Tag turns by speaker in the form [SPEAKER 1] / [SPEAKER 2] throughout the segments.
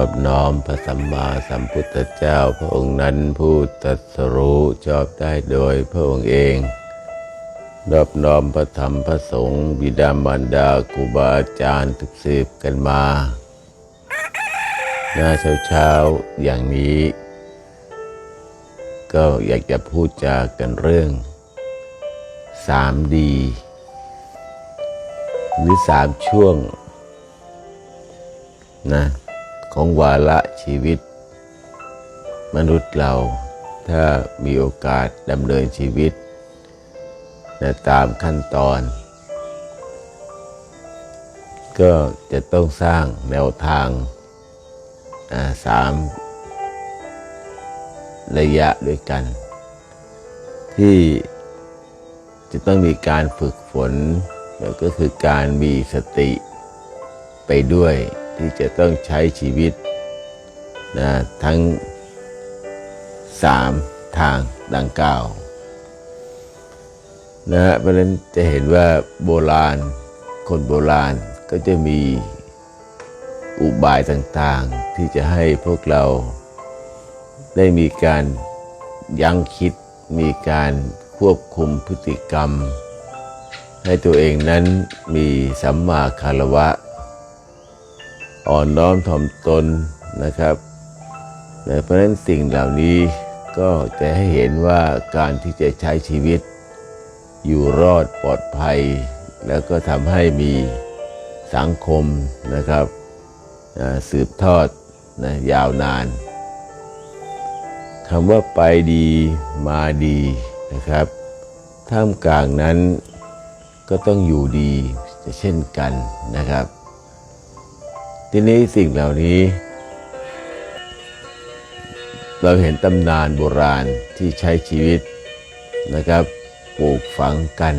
[SPEAKER 1] อบน้อมพระสัมมาสัมพุทธเจ้าพระองค์นั้นผู้ตรัสรู้ชอบได้โดยพระองค์เองนอบน้อมพระธรรมพระสงฆ์บิดามารดาครูบาอาจารย์ทุกสืบกันมาหน้าเช้าเช้าๆอย่างนี้ ก็อยากจะพูดจากันเรื่องสามดีหรือสามช่วงนะ ของวาระชีวิต มนุษย์เราถ้ามีโอกาสดำเนินชีวิตนะตามขั้นตอน ก็จะต้องสร้างแนวทางาสามระยะด้วยกัน ที่จะต้องมีการฝึกฝนแล้วก็คือการมีสติไปด้วย ที่จะต้องใช้ชีวิตนะทั้งสามทางดังกล่าวนะฮะเพราะฉะนั้นจะเห็นว่าโบราณ คนโบราณก็จะมีอุบายต่างๆ ที่จะให้พวกเราได้มีการยั้งคิด มีการควบคุมพฤติกรรม ให้ตัวเองนั้นมีสัมมาคารวะ อ่อนน้อมถ่อมตนนะครับเพราะฉะนั้นสิ่งเหล่านี้ก็จะให้เห็นว่าการที่จะใช้ชีวิต อยู่รอดปลอดภัย แล้วก็ทำให้มีสังคมนะครับสืบทอดนะยาวนานคำว่าไปดีมาดีนะครับ ท่ามกลางนั้นก็ต้องอยู่ดีเช่นกันนะครับ ทีนี้สิ่งเหล่านี้ เราเห็นตำนานโบราณที่ใช้ชีวิตนะครับปลูกฝังกัน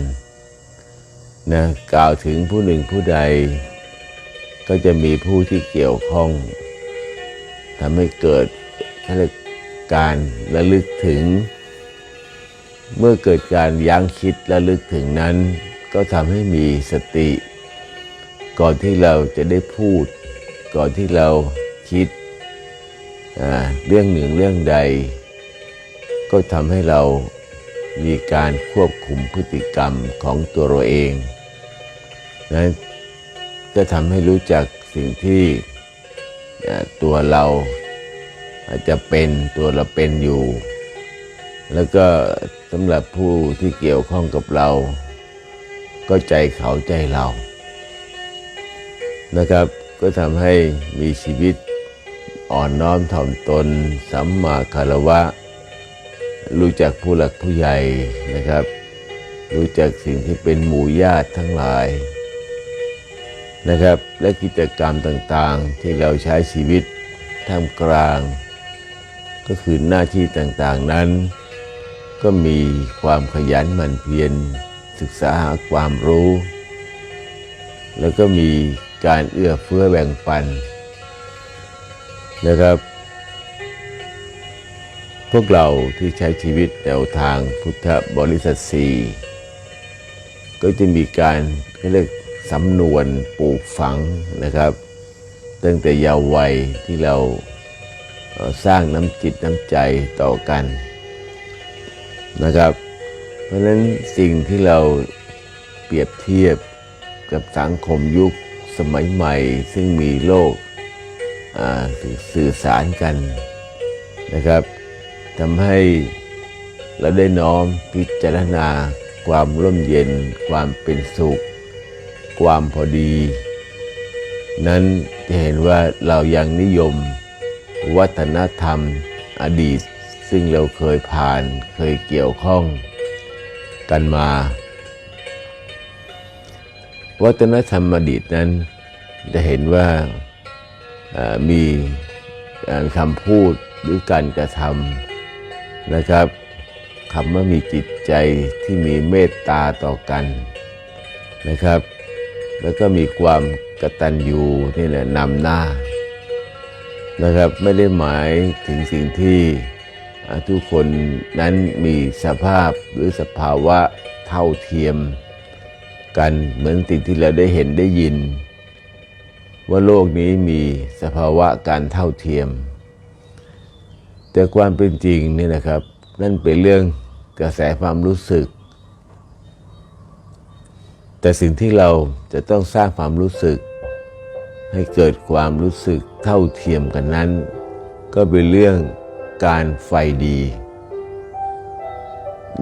[SPEAKER 1] นะกล่าวถึงผู้หนึ่งผู้ใด ก็จะมีผู้ที่เกี่ยวข้องทำให้เกิดเขาเรียกการระลึกถึง เมื่อเกิดการยั้งคิดระลึกถึงนั้น ก็ทำให้มีสติ ก่อนที่เราจะได้พูด ก่อนที่เราคิดเรื่องหนึ่งเรื่องใด ก็ทำให้เรามีการควบคุมพฤติกรรมของตัวเราเองนะก็ทำให้รู้จักสิ่งที่ตัวเราอาจจะเป็นตัวเราเป็นอยู่ แล้วก็สำหรับผู้ที่เกี่ยวข้องกับเรา ก็ใจเขาใจเรานะครับ ก็ทำให้มีชีวิตอ่อนน้อมถ่อมตน สัมมาคารวะ รู้จักผู้หลักผู้ใหญ่นะครับ รู้จักสิ่งที่เป็นหมู่ญาติทั้งหลายนะครับ และกิจกรรมต่างๆ ที่เราใช้ชีวิตท่ามกลาง ก็คือหน้าที่ต่างๆนั้น ก็มีความขยันหมั่นเพียรศึกษาหาความรู้ แล้วก็มี การเอื้อเฟื้อแบ่งปันนะครับ พวกเราที่ใช้ชีวิตแนวทางพุทธบริษัทสีก็จะมีการเรียกสำนวนปลูกฝังนะครับตั้งแต่เยาว์วัยที่เราสร้างน้ำจิตน้ำใจต่อกันนะครับ เพราะฉะนั้นสิ่งที่เราเปรียบเทียบกับสังคมยุค สมัยใหม่ซึ่งมีโลกสื่อสารกันนะครับทำให้เราได้น้อมพิจารณาความร่มเย็น ความเป็นสุข ความพอดี นั้นจะเห็นว่าเรายังนิยมวัฒนธรรมอดีต ซึ่งเราเคยผ่านเคยเกี่ยวข้องกันมา วัฒนธรรมอดีตนั้นจะเห็นว่ามีคำพูดหรือการกระทำนะครับคำว่ามีจิตใจที่มีเมตตาต่อกันนะครับ แล้วก็มีความกตัญญูนี่แหละนำหน้านะครับไม่ได้หมายถึงสิ่งที่ทุกคนนั้นมีสภาพหรือสภาวะเท่าเทียม กันเหมือนสิ่งที่เราได้เห็นได้ยิน ว่าโลกนี้มีสภาวะการเท่าเทียม แต่ความเป็นจริงนี่นะครับ นั่นเป็นเรื่องกระแสความรู้สึก แต่สิ่งที่เราจะต้องสร้างความรู้สึก ให้เกิดความรู้สึกเท่าเทียมกันนั้น ก็เป็นเรื่องการไฟดี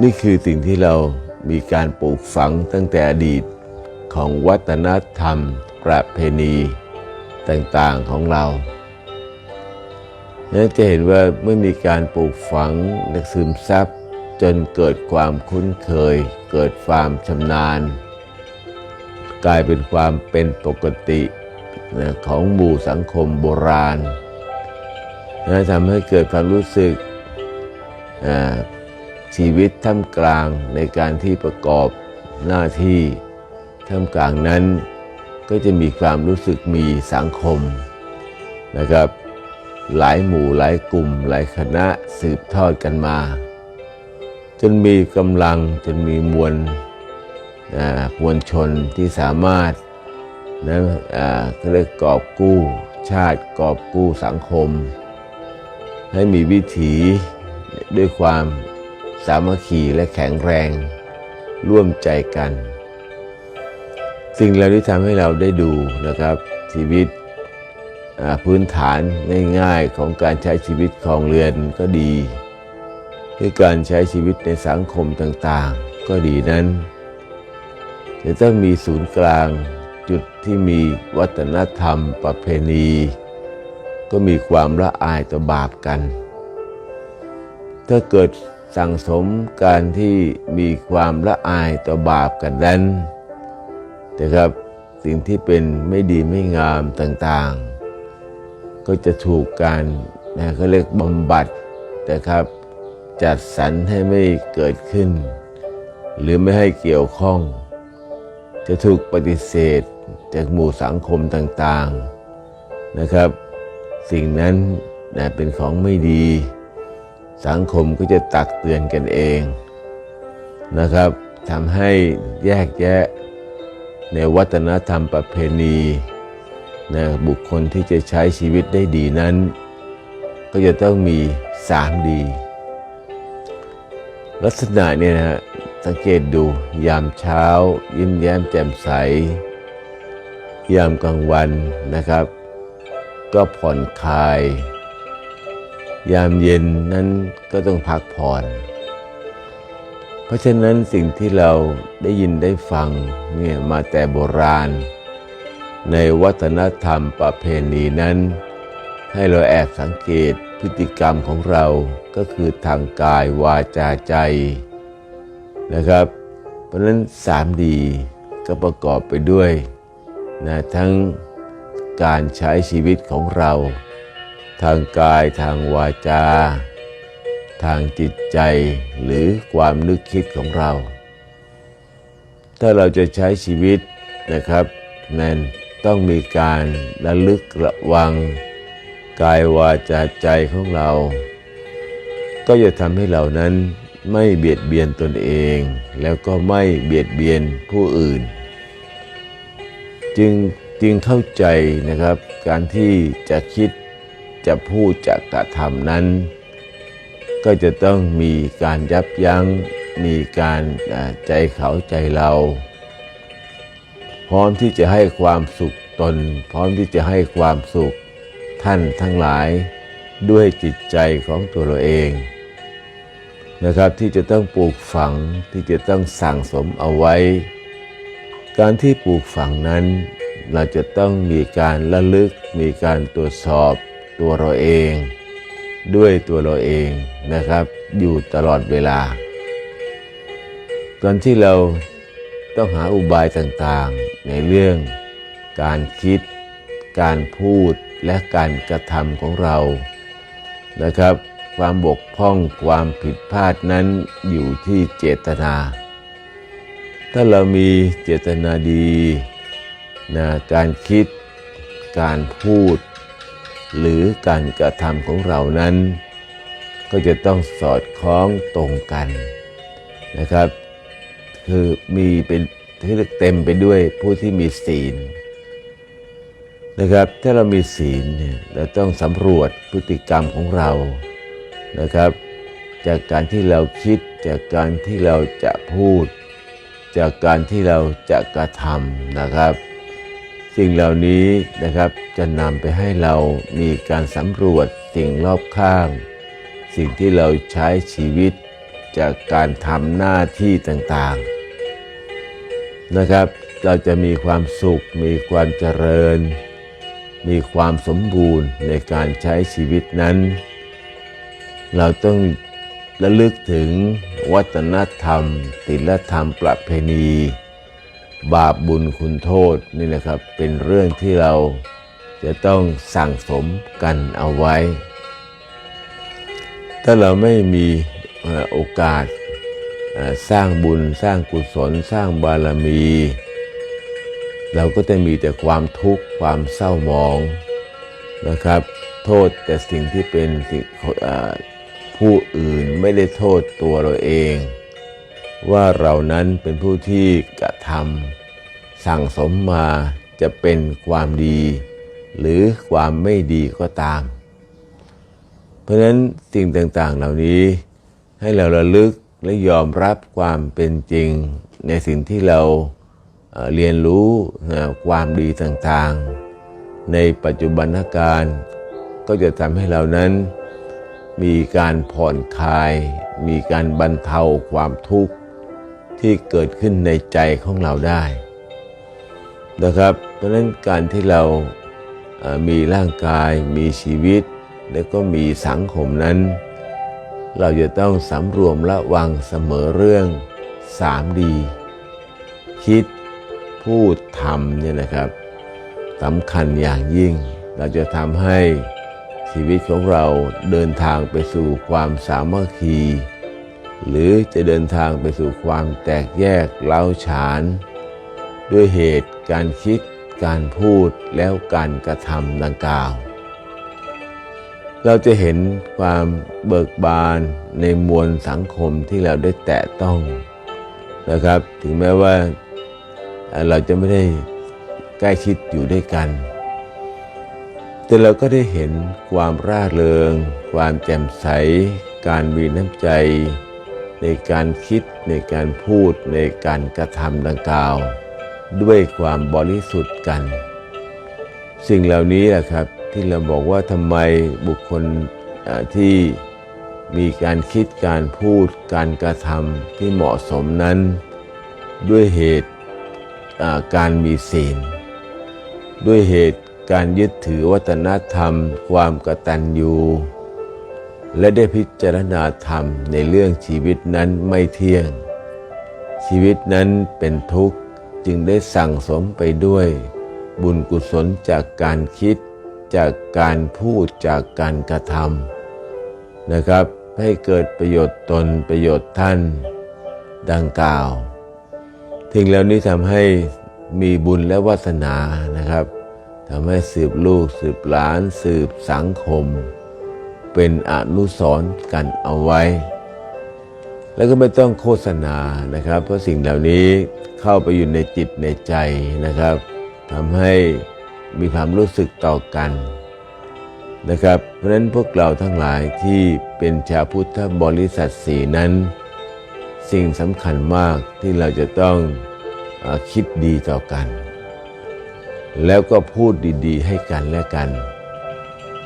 [SPEAKER 1] นี่คือสิ่งที่เรา มีการปลูกฝังตั้งแต่อดีตของวัฒนธรรม ประเพณีต่างๆของเรานั้นจะเห็นว่าเมื่อมีการปลูกฝังและซึมซับจนเกิดความคุ้นเคย เกิดความชำนาญ กลายเป็นความเป็นปกติของหมู่สังคมโบราณนะทำให้เกิดความรู้สึก ชีวิตท่ามกลางในการที่ประกอบหน้าที่ท่ามกลางนั้น ก็จะมีความรู้สึกมีสังคมนะครับ หลายหมู่หลายกลุ่ม หลายคณะสืบทอดกันมา จนมีกำลังจนมีมวลมวลชนที่สามารถนะเรียกกอบกู้ชาติกอบกู้สังคม ให้มีวิถีด้วยความ สามัคคีและแข็งแรง ร่วมใจกัน สิ่งเหล่านี้ทำให้เราได้ดูนะครับชีวิตพื้นฐานง่ายๆของการใช้ชีวิตของเรือนก็ดีคือการใช้ชีวิตในสังคมต่างๆ ก็ดีนั้น จะต้องมีศูนย์กลางจุดที่มีวัฒนธรรมประเพณี ก็มีความละอายต่อบาปกัน ถ้าเกิด สั่งสมการที่มีความละอายต่อบาปกันนั้นนะครับสิ่งที่เป็นไม่ดีไม่งามต่างๆ ก็จะถูกการนะเขาเรียกบำบัดนะครับ จัดสรรให้ไม่เกิดขึ้น หรือไม่ให้เกี่ยวข้อง จะถูกปฏิเสธจากหมู่สังคมต่างๆนะครับ สิ่งนั้นนะเป็นของไม่ดี สังคมก็จะตักเตือนกันเองนะครับทำให้แยกแยะในวัฒนธรรมประเพณีนะบุคคลที่จะใช้ชีวิตได้ดีนั้น ก็จะต้องมีสามดีลักษณะเนี่ยนะสังเกตดูยามเช้า ยิ้มแย้มแจ่มใส ยามกลางวันนะครับ ก็ผ่อนคลาย ยามเย็นนั้นก็ต้องพักผ่อน เพราะฉะนั้นสิ่งที่เราได้ยินได้ฟังเนี่ยมาแต่โบราณ ในวัฒนธรรมประเพณีนั้น ให้เราแอบสังเกตพฤติกรรมของเราก็คือทางกายวาจาใจนะครับ เพราะนั้นสามดีก็ประกอบไปด้วยนะทั้งการใช้ชีวิตของเรา ทางกายทางวาจา ทางจิตใจหรือความนึกคิดของเรา ถ้าเราจะใช้ชีวิตนะครับนั่นต้องมีการระลึกระวัง กายวาจาใจของเรา ก็จะทำให้เรานั้นไม่เบียดเบียนตนเอง แล้วก็ไม่เบียดเบียนผู้อื่น จึงจึงเข้าใจนะครับ การที่จะคิด จะพูดจะกระทำนั้น ก็จะต้องมีการยับยัง้ง มีการใจเขาใจเรา พร้อมที่จะให้ความสุขตน พร้อมที่จะให้ความสุขท่านทั้งหลายด้วยจิตใจของตัวเราเองนะครับที่จะต้องปลูกฝังที่จะต้องสั่งสมเอาไว้ การที่ปลูกฝังนั้น เราจะต้องมีการระลึกมีการตรวจสอบ ตัวเราเอง ด้วยตัวเราเองนะครับ อยู่ตลอดเวลา ตอนที่เราต้องหาอุบายต่างๆ ในเรื่อง การคิด การพูดและการกระทำของเรานะครับ ความบกพร่องความผิดพลาดนั้นอยู่ที่เจตนา ถ้าเรามีเจตนาดีนะการคิด การพูด หรือการกระทำของเรานั้น ก็จะต้องสอดคล้องตรงกันนะครับ คือมีเป็นที่เต็มไปด้วยผู้ที่มีศีลนะครับ ถ้าเรามีศีลเนี่ยเราต้องสำรวจพฤติกรรมของเรานะครับ จากการที่เราคิดจากการที่เราจะพูด จากการที่เราจะกระทำนะครับ สิ่งเหล่านี้นะครับจะนำไปให้เรามีการสำรวจสิ่งรอบข้าง สิ่งที่เราใช้ชีวิตจากการทำหน้าที่ต่างๆ นะครับ เราจะมีความสุข มีความเจริญ มีความสมบูรณ์ในการใช้ชีวิตนั้น เราต้องระลึกถึงวัฒนธรรมศีลธรรมประเพณี บาปบุญคุณโทษนี่แหละครับ เป็นเรื่องที่เราจะต้องสั่งสมกันเอาไว้ ถ้าเราไม่มีโอกาสสร้างบุญสร้างกุศล สร้างบารมี เราก็จะมีแต่ความทุกข์ความเศร้าหมองนะครับ โทษแต่สิ่งที่เป็นผู้อื่นไม่ได้โทษตัวเราเอง ว่าเรานั้นเป็นผู้ที่กระทำสั่งสมมาจะเป็นความดี หรือความไม่ดีก็ตาม เพราะฉะนั้นสิ่งต่างๆเหล่านี้ให้เราระลึกและยอมรับความเป็นจริงในสิ่งที่เราเรียนรู้ความดีต่างๆ ในปัจจุบันการก็จะทำให้เรานั้นมีการผ่อนคลาย มีการบรรเทาความทุกข์ ที่เกิดขึ้นในใจของเราได้นะครับ เพราะฉะนั้นการที่เรามีร่างกายมีชีวิต และก็มีสังคมนั้น เราจะต้องสำรวมระวังเสมอเรื่อง 3D คิดพูดทำเนี่ยนะครับสำคัญอย่างยิ่ง เราจะทำให้ชีวิตของเราเดินทางไปสู่ความสามัคคี หรือจะเดินทางไปสู่ความแตกแยกเล้าฉาน ด้วยเหตุการคิดการพูดแล้วการกระทำดังกล่าว เราจะเห็นความเบิกบานในมวลสังคมที่เราได้แตะต้องนะครับ ถึงแม้ว่าเราจะไม่ได้ใกล้ชิดอยู่ด้วยกัน แต่เราก็ได้เห็นความร่าเริง ความแจ่มใส การมีน้ำใจ ในการคิดในการพูดในการกระทำดังกล่าว ด้วยความบริสุทธิ์กัน สิ่งเหล่านี้แหละครับที่เราบอกว่าทำไมบุคคลที่มีการคิดการพูดการกระทำที่เหมาะสมนั้น ด้วยเหตุการมีศีล ด้วยเหตุการยึดถือวัฒนธรรม ความกตัญญู และได้พิจารณาธรรมในเรื่องชีวิตนั้นไม่เที่ยง ชีวิตนั้นเป็นทุกข์จึงได้สั่งสมไปด้วย บุญกุศลจากการคิด จากการพูดจากการกระทำนะครับ ให้เกิดประโยชน์ตนประโยชน์ท่าน ดังกล่าวทิ้งแล้วนี้ทำให้มีบุญและวาสนานะครับทำให้สืบลูกสืบหลานสืบสังคม เป็นอนุสรณ์กันเอาไว้ แล้วก็ไม่ต้องโฆษณานะครับ เพราะสิ่งเหล่านี้เข้าไปอยู่ในจิตในใจนะครับทำให้มีความรู้สึกต่อกันนะครับ เพราะฉะนั้นพวกเราทั้งหลายที่เป็นชาวพุทธบริษัทสีนั้น สิ่งสำคัญมากที่เราจะต้องอคิดดีต่อกัน แล้วก็พูดดีๆ ให้กันและกัน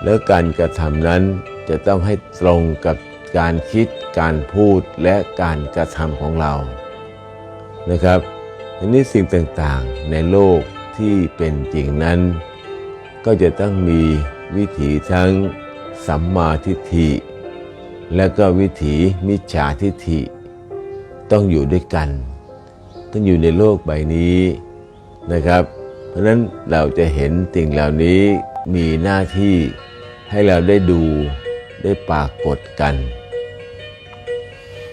[SPEAKER 1] แล้วการกระทำนั้น จะต้องให้ตรงกับการคิดการพูดและการกระทำของเรานะครับอันนี้สิ่งต่างๆในโลกที่เป็นจริงนั้น ก็จะต้องมีวิถีทั้งสัมมาทิฏฐิ และก็วิถีมิจฉาทิฏฐิ ต้องอยู่ด้วยกัน ต้องอยู่ในโลกใบนี้นะครับ เพราะฉะนั้นเราจะเห็นสิ่งเหล่านี้มีหน้าที่ให้เราได้ดู ได้ปรากฏกัน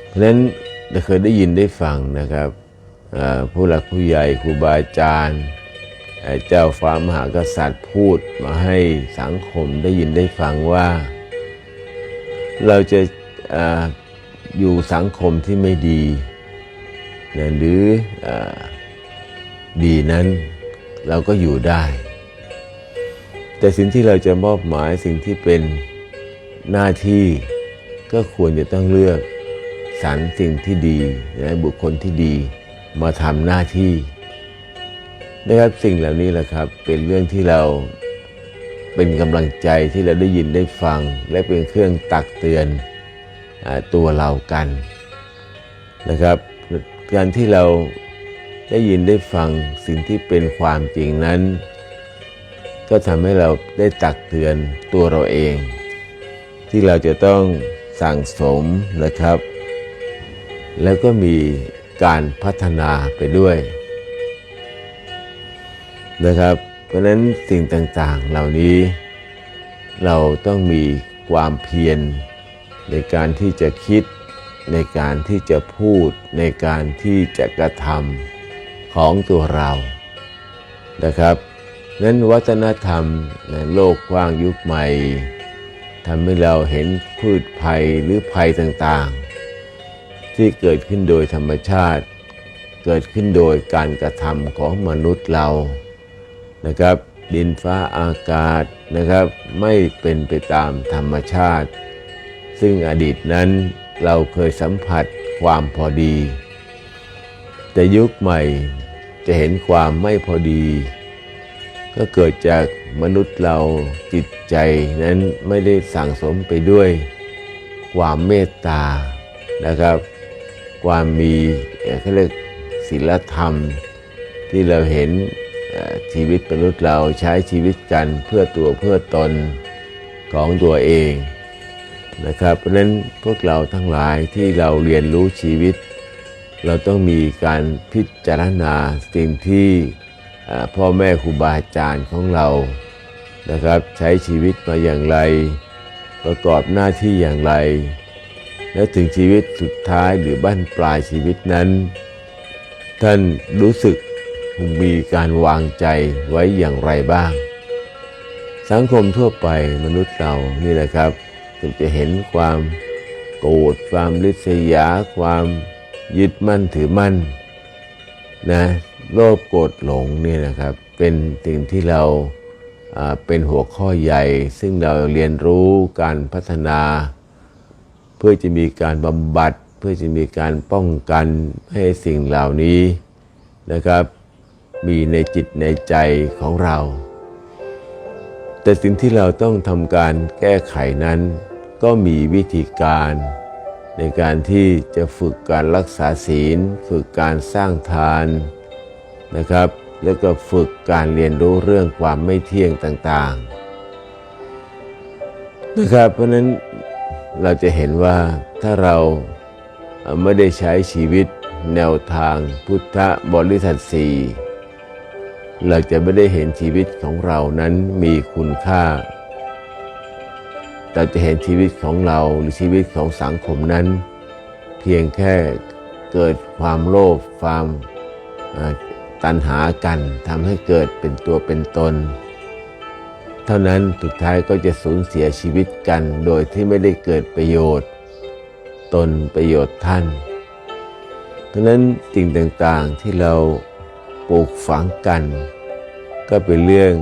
[SPEAKER 1] เพราะฉะนั้นเราเคยได้ยินได้ฟังนะครับผู้หลักผู้ใหญ่ครูบาอาจารย์เจ้าฟ้ามหากษัตริย์พูดมาให้สังคมได้ยินได้ฟังว่า เราจะออยู่สังคมที่ไม่ดีนะหรืออดีนั้นเราก็อยู่ได้ แต่สิ่งที่เราจะมอบหมายสิ่งที่เป็น หน้าที่ก็ควรจะต้องเลือกสรรสิ่งที่ดีและบุคคลที่ดีมาทำหน้าที่นะครับสิ่งเหล่านี้แหละครับเป็นเรื่องที่เราเป็นกำลังใจที่เราได้ยินได้ฟัง และเป็นเครื่องตักเตือนอตัวเรากันนะครับ การที่เราได้ยินได้ฟังสิ่งที่เป็นความจริงนั้น ก็ทำให้เราได้ตักเตือนตัวเราเอง ที่เราจะต้องสั่งสมนะครับ แล้วก็มีการพัฒนาไปด้วยนะครับ เพราะฉะนั้นสิ่งต่างๆเหล่านี้ เราต้องมีความเพียรในการที่จะคิดในการที่จะพูดในการที่จะกระทำของตัวเรานะครับนั้นวัฒนธรรมในโลกกว้างยุคใหม่ ทำให้เราเห็นพืชภัยหรือภัยต่างๆ ที่เกิดขึ้นโดยธรรมชาติ เกิดขึ้นโดยการกระทำของมนุษย์เรานะครับ ดินฟ้าอากาศนะครับ ไม่เป็นไปตามธรรมชาติ ซึ่งอดีตนั้นเราเคยสัมผัสความพอดี แต่ยุคใหม่จะเห็นความไม่พอดี ก็เกิดจากมนุษย์เราจิตใจนั้นไม่ได้สั่งสมไปด้วยความเมตตานะครับ ความมีเขาเรียกศีลธรรม ที่เราเห็นชีวิตมนุษย์เราใช้ชีวิตกันเพื่อตัวเพื่อตนของตัวเองนะครับ เพราะฉะนั้นพวกเราทั้งหลายที่เราเรียนรู้ชีวิต เราต้องมีการพิจารณาสิ่งที่ พ่อแม่ครูบาอาจารย์ของเรานะครับ ใช้ชีวิตมาอย่างไร ประกอบหน้าที่อย่างไร และถึงชีวิตสุดท้ายหรือบั้นปลายชีวิตนั้น ท่านรู้สึกมีการวางใจไว้อย่างไรบ้าง สังคมทั่วไปมนุษย์เรานี่แหละครับจะเห็นความโกรธความริษยา ความยึดมั่นถือมั่นนะ โลภโกรธหลงนี่นะครับเป็นสิ่งที่เราเป็นหัวข้อใหญ่ ซึ่งเราเรียนรู้การพัฒนา เพื่อจะมีการบำบัด เพื่อจะมีการป้องกันให้สิ่งเหล่านี้นะครับ มีในจิตในใจของเรา แต่สิ่งที่เราต้องทำการแก้ไขนั้น ก็มีวิธีการในการที่จะฝึกการรักษาศีล ฝึกการสร้างทาน นะครับ แล้วก็ฝึกการเรียนรู้เรื่องความไม่เที่ยงต่างๆนะครับ เพราะนั้นเราจะเห็นว่าถ้าเราไม่ได้ใช้ชีวิตแนวทางพุทธบริษัทสี่เราจะไม่ได้เห็นชีวิตของเรานั้นมีคุณค่า เราจะเห็นชีวิตของเราหรือชีวิตของสังคมนั้น เพียงแค่เกิดความโลภความ ตัณหากันทำให้เกิดเป็นตัวเป็นตน เท่านั้นสุดท้ายก็จะสูญเสียชีวิตกันโดยที่ไม่ได้เกิดประโยชน์ ตนประโยชน์ท่านเพราะนั้นสิ่งต่างๆที่เราปลูกฝังกัน ก็เป็นเรื่อง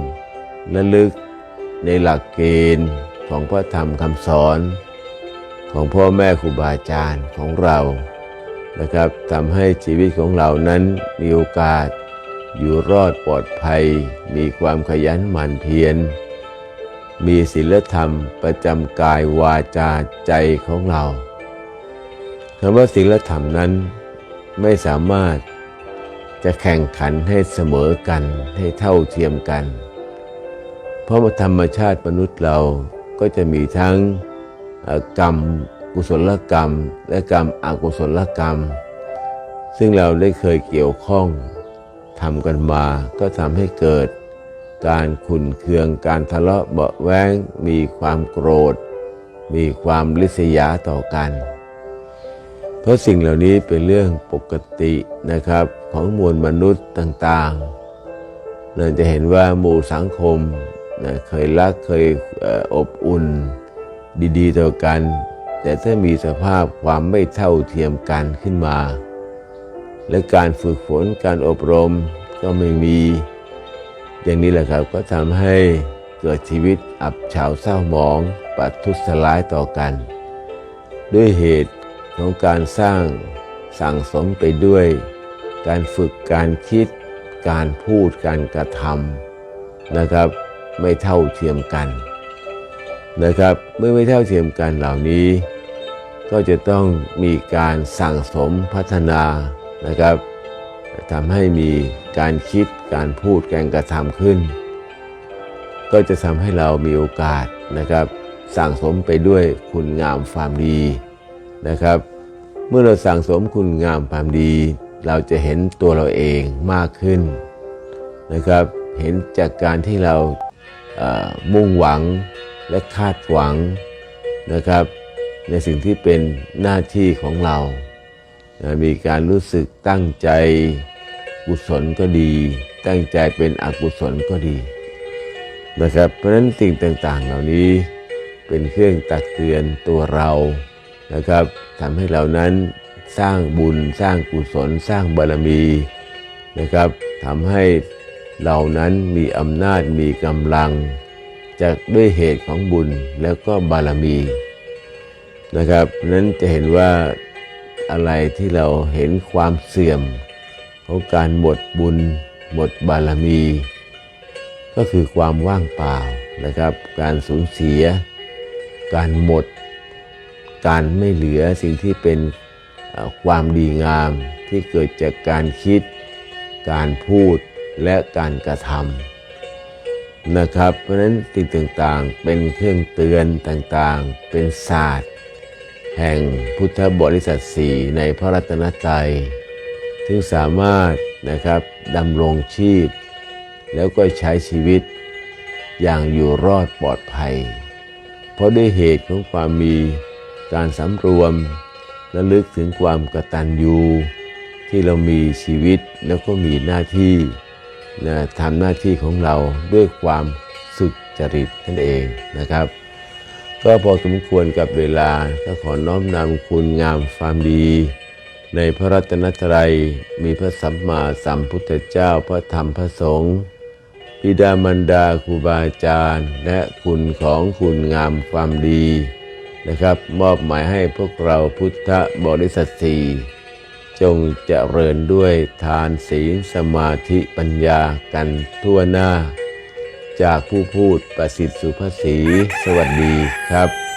[SPEAKER 1] ระลึกในหลักเกณฑ์ของพระธรรมคำสอน ของพ่อแม่ครูบาอาจารย์ของเรานะครับทำให้ชีวิตของเรานั้นมีโอกาส อยู่รอดปลอดภัย มีความขยันหมั่นเพียร มีศีลธรรมประจำกายวาจาใจของเราคำว่าศีลธรรมนั้นไม่สามารถจะแข่งขันให้เสมอกันให้เท่าเทียมกัน เพราะธรรมชาติมนุษย์เราก็จะมีทั้งกรรมกุศลกรรม และกรรมอกุศลกรรม ซึ่งเราได้เคยเกี่ยวข้อง ทำกันมาก็ทำให้เกิด การขุนเคืองการทะเลาะเบาแวงมีความโกรธ มีความลิษยาต่อกัน เพราะสิ่งเหล่านี้เป็นเรื่องปกตินะครับของมวลมนุษย์ต่างๆเราจะเห็นว่าหมู่สังคมนะเคยรักเคยอบอุ่นดีๆต่อกัน แต่ถ้ามีสภาพความไม่เท่าเทียมกันขึ้นมา และการฝึกฝนการอบรมก็ไม่มี อย่างนี้แหละครับก็ทำให้เกิดชีวิตอับเฉาเศร้าหมองปัทุษร้ายต่อกัน ด้วยเหตุของการสร้างสั่งสมไปด้วย การฝึกการคิด การพูดการกระทำนะครับ ไม่เท่าเทียมกันนะครับ เมื่อไม่เท่าเทียมกันเหล่านี้ ก็จะต้องมีการสั่งสมพัฒนา นะครับทำให้มีการคิดการพูดการกระทำขึ้น ก็จะทำให้เรามีโอกาสนะครับ สั่งสมไปด้วยคุณงามความดีนะครับ เมื่อเราสั่งสมคุณงามความดี เราจะเห็นตัวเราเองมากขึ้นนะครับ เห็นจากการที่เราเอ่อมุ่งหวังและคาดหวังนะครับ ในสิ่งที่เป็นหน้าที่ของเรา มีการรู้สึกตั้งใจกุศลก็ดี ตั้งใจเป็นอกุศลก็ดีนะครับ เพราะฉะนั้นสิ่งต่างๆ เหล่านี้เป็นเครื่องตักเตือนตัวเรานะครับทำให้เรานั้นสร้างบุญสร้างกุศลสร้างบารมีนะครับทำให้เรานั้นมีอำนาจมีกำลัง จากด้วยเหตุของบุญแล้วก็บารมีนะครับนั้นจะเห็นว่า อะไรที่เราเห็นความเสื่อมของการหมดบุญ หมดบารมี ก็คือความว่างเปล่านะครับ การสูญเสีย การหมด การไม่เหลือสิ่งที่เป็นความดีงามที่เกิดจากการคิด การพูดและการกระทำนะครับ เพราะนั้นสิ่งต่างๆเป็นเครื่องเตือนต่างๆ เป็นศาสตร์ แห่งพุทธบริษัทสี่ในพระรัตนตรัยซึ่งสามารถนะครับดำรงชีพ แล้วก็ใช้ชีวิตอย่างอยู่รอดปลอดภัย เพราะด้วยเหตุของความมีการสำรวมและลึกถึงความกตัญญูที่เรามีชีวิตแล้วก็มีหน้าที่นะทำหน้าที่ของเราด้วยความสุจริตนั่นเองนะครับ ก็พอสมควรกับเวลาก็ขอน้อมนำคุณงามความดี ในพระรัตนตรัย มีพระสัมมาสัมพุทธเจ้าพระธรรมพระสงฆ์บิดามารดาครูบาอาจารย์ และคุณของคุณงามความดีนะครับ มอบหมายให้พวกเราพุทธบริษัทสี่จงเจริญด้วยทานศีลสมาธิปัญญากันทั่วหน้า จากผู้พูดประสิทธิ์สุภาษีสวัสดีครับ